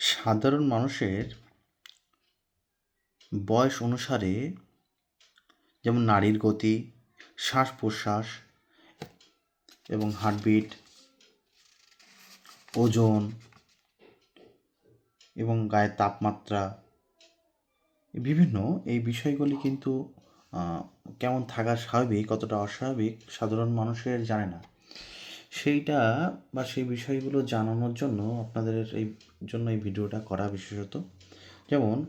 সাধারণ মানুষের বয়স অনুসারে যেমন নাড়ির গতি শ্বাস প্রশ্বাস এবং হার্টবিট, ওজন এবং গায়ের তাপমাত্রা বিভিন্ন এই বিষয়গুলি কিন্তু কেমন থাকা স্বাভাবিক, কতটা অস্বাভাবিক, সাধারণ মানুষের জানে না। সেইটা বা সেই বিষয়গুলো জানানোর জন্য আপনাদের এই, জন্য এই ভিডিওটা করা বিশেষত। যেমন,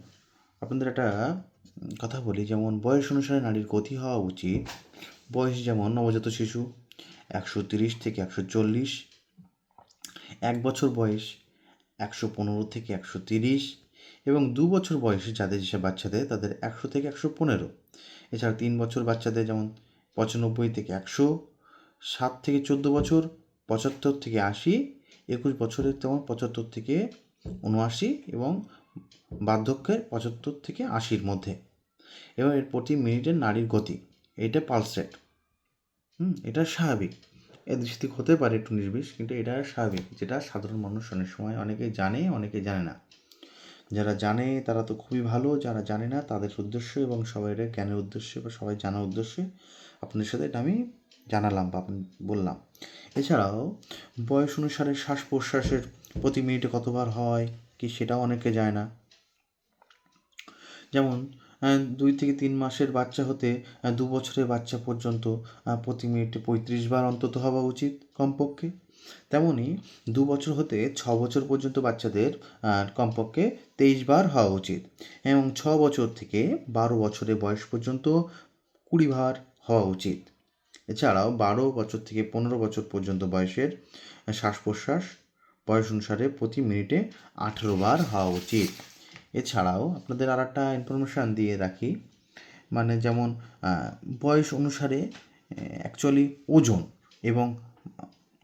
আপনাদের একটা কথা বলি, যেমন বয়স অনুসারে নারীর গতি হওয়া উচিত। বয়স যেমন নবজাত শিশু, একশো তিরিশ থেকে একশো চল্লিশ। এক বছর বয়স, একশো পনেরো থেকে একশো তিরিশ। এবং দু বছর বয়সে যাদের যেসব বাচ্চাদের, তাদের একশো থেকে একশো পনেরো। এছাড়া তিন বছর বাচ্চাদের যেমন পঁচানব্বই থেকে একশো, সাত থেকে চোদ্দ বছর পঁচাত্তর থেকে আশি, একুশ বছরের তেমন পঁচাত্তর থেকে উনআশি এবং বার্ধক্যের পঁচাত্তর থেকে আশির মধ্যে। এবং এর প্রতি মিনিটের নারীর গতি এটা পালস রেট হুম, এটা স্বাভাবিক। এর দৃষ্টিক হতে পারে একটু নির্বিষ কিন্তু এটা স্বাভাবিক, যেটা সাধারণ মানুষ অনেক সময় অনেকে জানে অনেকে জানে না। যারা জানে, তারা তো খুবই ভালো, যারা জানে না, তাদের উদ্দেশ্য এবং সবাই এটা জ্ঞানের উদ্দেশ্যে বা সবাই জানার উদ্দেশ্যে আপনাদের সাথে এটা আমি জানালাম বা বললাম। এছাড়াও, বয়স অনুসারে শ্বাস প্রশ্বাসের প্রতি মিনিটে কতবার হয় কি সেটাও অনেকে যায় না। যেমন দুই থেকে তিন মাসের বাচ্চা হতে দু বছরের বাচ্চা পর্যন্ত প্রতি মিনিটে পঁয়ত্রিশ বার অন্তত হওয়া উচিত কমপক্ষে। তেমনই দু বছর হতে ছ বছর পর্যন্ত বাচ্চাদের কমপক্ষে তেইশ বার হওয়া উচিত এবং ছ বছর থেকে বারো বছরের বয়স পর্যন্ত কুড়ি বার হওয়া উচিত। এছাড়াও বারো বছর থেকে পনেরো বছর পর্যন্ত বয়সের শ্বাস প্রশ্বাস বয়স অনুসারে প্রতি মিনিটে আঠেরো বার হওয়া উচিত। এছাড়াও আপনাদের আর একটা ইনফরমেশান দিয়ে রাখি মানে যেমন বয়স অনুসারে অ্যাকচুয়ালি ওজন এবং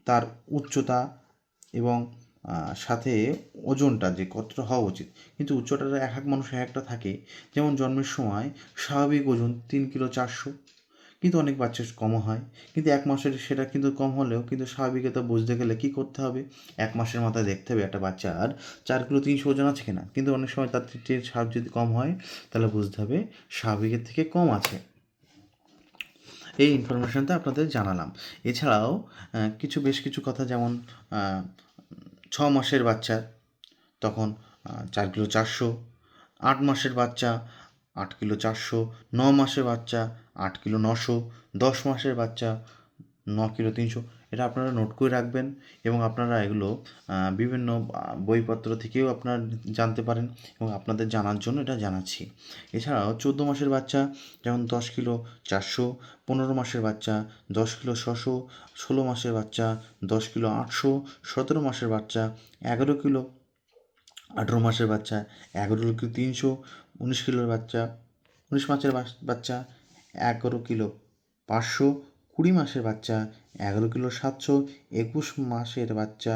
তার উচ্চতা এবং সাথে ওজনটা যে কতটা হওয়া উচিত। কিন্তু উচ্চতাটা এক এক মানুষ এক একটা থাকে। যেমন জন্মের সময় স্বাভাবিক ওজন তিন কিলো চারশো। কিন্তু অনেক বাচ্চার কমও হয়। কিন্তু এক মাসের সেটা কিন্তু কম হলেও কিন্তু স্বাভাবিকতা বুঝতে গেলে কী করতে হবে? এক মাসের মাথায় দেখতে হবে একটা বাচ্চার চার কিলো তিনশো ওজন আছে কিনা? কিন্তু অনেক সময় তার স্বাভাবিক যদি কম হয়, তাহলে বুঝতে হবে স্বাভাবিকের থেকে কম আছে। এই ইনফরমেশানটা আপনাদের জানালাম। এছাড়াও কিছু বেশ কিছু কথা যেমন ছ মাসের বাচ্চা, তখন চার কিলো চারশো, আট মাসের বাচ্চা, আট কিলো চারশো, ন মাসের বাচ্চা আট কিলো নশো, দশ মাসের বাচ্চা, ন কিলো তিনশো, এটা আপনারা নোট করে রাখবেন এবং আপনারা এগুলো বিভিন্ন বইপত্র থেকেও আপনারা জানতে পারেন এবং আপনাদের জানার জন্য এটা জানাচ্ছি। এছাড়াও চোদ্দ মাসের বাচ্চা, যেমন দশ কিলো চারশো, পনেরো মাসের বাচ্চা, দশ কিলো ছশো, ষোলো মাসের বাচ্চা, দশ কিলো আটশো, সতেরো মাসের বাচ্চা, এগারো কিলো আঠেরো মাসের বাচ্চা, এগারো কিলো তিনশো, উনিশ কিলোর বাচ্চা, উনিশ মাসের বাচ্চা এগারো কিলো। পাঁচশো কুড়ি মাসের বাচ্চা, এগারো কিলো সাতশো একুশ মাসের বাচ্চা,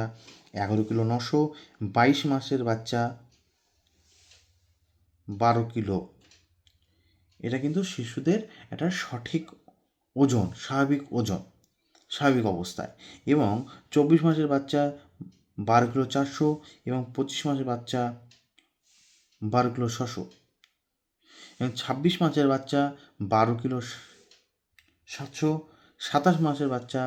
এগারো কিলো নশো বাইশ মাসের বাচ্চা, বারো কিলো। এটা কিন্তু শিশুদের একটা সঠিক ওজন, স্বাভাবিক ওজন, স্বাভাবিক অবস্থায়। এবং চব্বিশ মাসের বাচ্চা বারো কিলো চারশো এবং পঁচিশ মাসের বাচ্চা বারো কিলো ছশো। ছাব্বিশ মাসের বাচ্চা বারো কিলো সাতশো সাতাশ মাসের বাচ্চা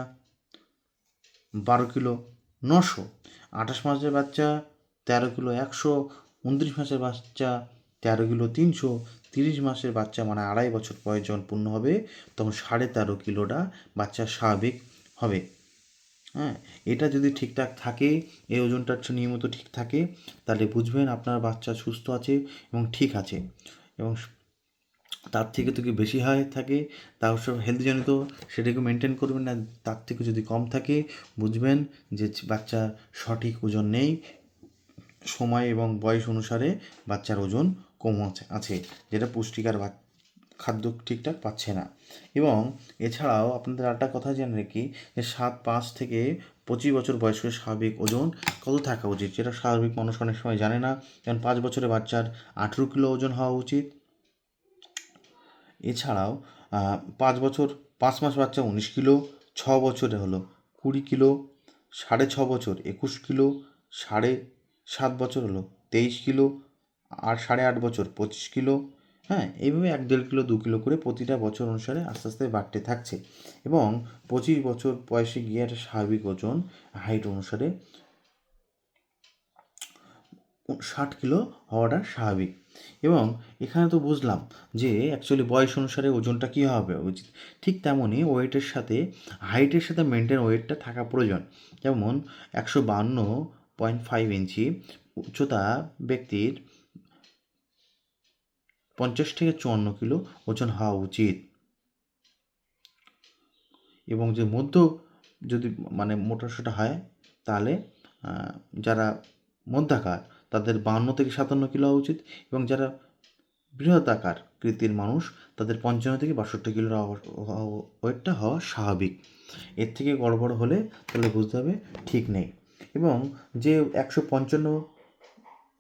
বারো কিলো নশো। আঠাশ মাসের বাচ্চা তেরো কিলো একশো। উনত্রিশ মাসের বাচ্চা তেরো কিলো তিনশো। তিরিশ মাসের বাচ্চা মানে আড়াই বছর বয়স যখন পূর্ণ হবে, তখন সাড়ে তেরো কিলোটা বাচ্চা স্বাভাবিক হবে। হ্যাঁ এটা যদি ঠিকঠাক থাকে, এই ওজনটা নিয়মিত ঠিক থাকে, তাহলে বুঝবেন আপনার বাচ্চা সুস্থ আছে এবং ঠিক আছে। এবং তার থেকে যদি বেশি হয় থাকে তা অবশ্য হেলথজনিত সেটাকে মেনটেন করবেন না। তার থেকে যদি কম থাকে, বুঝবেন যে বাচ্চার সঠিক ওজন নেই। সময় এবং বয়স অনুসারে বাচ্চার ওজন কম আছে যেটা পুষ্টিকর খাদ্য ঠিকঠাক পাচ্ছে না। এবং এছাড়াও আপনাদের একটা কথা জেনে রাখি যে সাত, পাঁচ থেকে পঁচিশ বছর বয়সের স্বাভাবিক ওজন কত থাকা উচিত? যেটা স্বাভাবিক মানুষ অনেক সময় জানে না। যেমন পাঁচ বছরের বাচ্চার আঠেরো কিলো ওজন হওয়া উচিত। এছাড়াও পাঁচ বছর, পাঁচ মাস বাচ্চা উনিশ কিলো, ছ বছরে হলো কুড়ি কিলো, সাড়ে ছ বছর একুশ কিলো, সাড়ে সাত বছর হলো তেইশ কিলো, আর সাড়ে আট বছর পঁচিশ কিলো হ্যাঁ এইভাবে এক দেড় কিলো, দু কিলো করে প্রতিটা বছর অনুসারে আস্তে আস্তে বাড়তে থাকছে। এবং পঁচিশ বছর বয়সে গিয়ে একটা স্বাভাবিক ওজন, হাইট অনুসারে ষাট কিলো হওয়াটা স্বাভাবিক। এবং এখানে তো বুঝলাম যে অ্যাকচুয়ালি বয়স অনুসারে ওজনটা কী হবে উচিত ঠিক তেমনই ওয়েটের সাথে, হাইটের সাথে মেনটেন ওয়েটটা থাকা প্রয়োজন। যেমন একশো বান্ন পয়েন্ট ফাইভ ইঞ্চি, উচ্চতা ব্যক্তির পঞ্চাশ থেকে চুয়ান্ন কিলো ওজন হওয়া উচিত। এবং যে মধ্য যদি মানে মোটাসোটা হয়, তাহলে যারা মধ্যাকার তাদের বান্ন থেকে সাতান্ন কিলো হওয়া উচিত এবং যারা বৃহদাকার কৃতির মানুষ, তাদের পঞ্চান্ন থেকে বাষট্টি কিলো ওয়েটটা হওয়া স্বাভাবিক। এর থেকে গড়বড় হলে তাহলে বুঝতে হবে ঠিক নেই। এবং যে একশো পঞ্চান্ন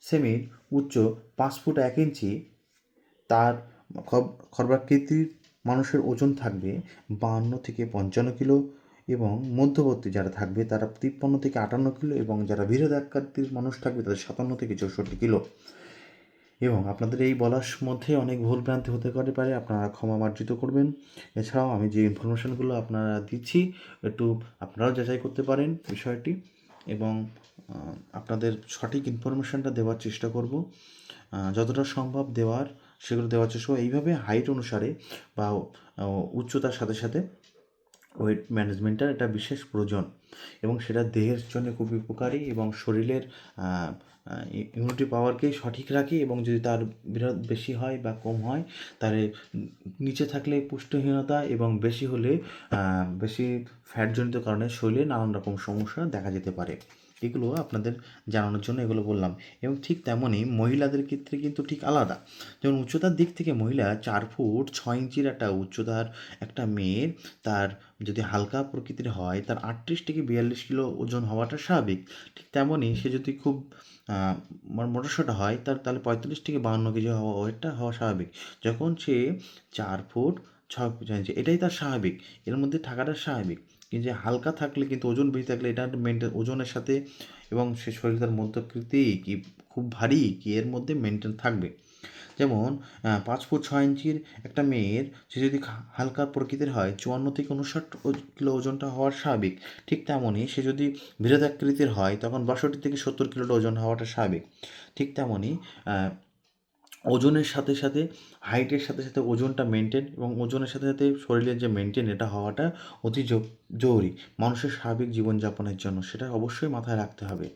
সেমির উচ্চ পাঁচ ফুট এক ইঞ্চি, তার খর্বাকৃতির মানুষের ওজন থাকবে বাহান্ন থেকে পঞ্চান্ন কিলো এবং মধ্যবর্তী যারা থাকবে, তারা তিপ্পান্ন থেকে আটান্ন কিলো এবং যারা বৃহদাকৃতির মানুষ থাকবে, তাদের সাতান্ন থেকে চৌষট্টি কিলো। এবং আপনাদের এই বলার মধ্যে অনেক ভুলভ্রান্তি হতে পারে পারে, আপনারা ক্ষমা মার্জিত করবেন। এছাড়াও আমি যে ইনফরমেশনগুলো আপনারা দিচ্ছি, একটু আপনারাও যাচাই করতে পারেন বিষয়টি এবং আপনাদের সঠিক ইনফরমেশানটা দেওয়ার চেষ্টা করব। যতটা সম্ভব দেওয়ার, সেগুলো দেওয়ার চেষ্টা। এইভাবে হাইট অনুসারে বা উচ্চতার সাথে সাথে ওয়েট ম্যানেজমেন্টটার এটা বিশেষ প্রয়োজন এবং সেটা দেহের জন্য খুবই উপকারী এবং শরীরের ইমিউনিটি পাওয়ারকে সঠিক রাখে এবং যদি তার বিরাট বেশি হয় বা কম হয়, তাহলে নিচে থাকলে পুষ্টিহীনতা এবং বেশি হলে বেশি ফ্যাটজনিত কারণে শরীরে নানান রকম সমস্যা দেখা যেতে পারে। এগুলো আপনাদের জানানোর জন্য এগুলো বললাম। এবং ঠিক তেমনই মহিলাদের ক্ষেত্রে কিন্তু ঠিক আলাদা। যেমন উচ্চতার দিক থেকে মহিলা চার ফুট ছয় ইঞ্চির একটা উচ্চতার একটা মেয়ের তার যদি হালকা প্রকৃতির হয়, তার আটত্রিশ থেকে বিয়াল্লিশ কিলো ওজন হওয়াটা স্বাভাবিক। ঠিক তেমনই সে যদি খুব মোটাসোটা হয়, তার তাহলে পঁয়তাল্লিশ থেকে বাহান্ন কেজি হওয়া, ওয়েটটা হওয়া স্বাভাবিক। যখন সে চার ফুট ছয় ইঞ্চি, এটাই তার স্বাভাবিক। এর মধ্যে থাকাটা স্বাভাবিক। কিন্তু হালকা থাকলে কিন্তু ওজন বেশি থাকলে এটা মেনটেন ওজনের সাথে এবং সে শরীর তার মধ্যকৃতি কি খুব ভারী, কি এর মধ্যে মেনটেন থাকবে। যেমন পাঁচ ফুট ছয় ইঞ্চির একটা মেয়ের সে যদি হালকা প্রকৃতির হয়, চুয়ান্ন থেকে উনষাট কিলো ওজনটা হওয়ার স্বাভাবিক। ঠিক তেমনই সে যদি বৃহদাকৃতির হয়, তখন বাষট্টি থেকে সত্তর কিলোটা ওজন হওয়াটা স্বাভাবিক। ঠিক তেমনই ওজনের সাথে সাথে হাইটের সাথে সাথে ওজনটা মেনটেন এবং ওজনের সাথে সাথে শরীরের যে মেনটেন এটা হওয়াটা অতি জরুরি। মানুষের স্বাভাবিক জীবনযাপনের জন্য সেটা অবশ্যই মাথায় রাখতে হবে।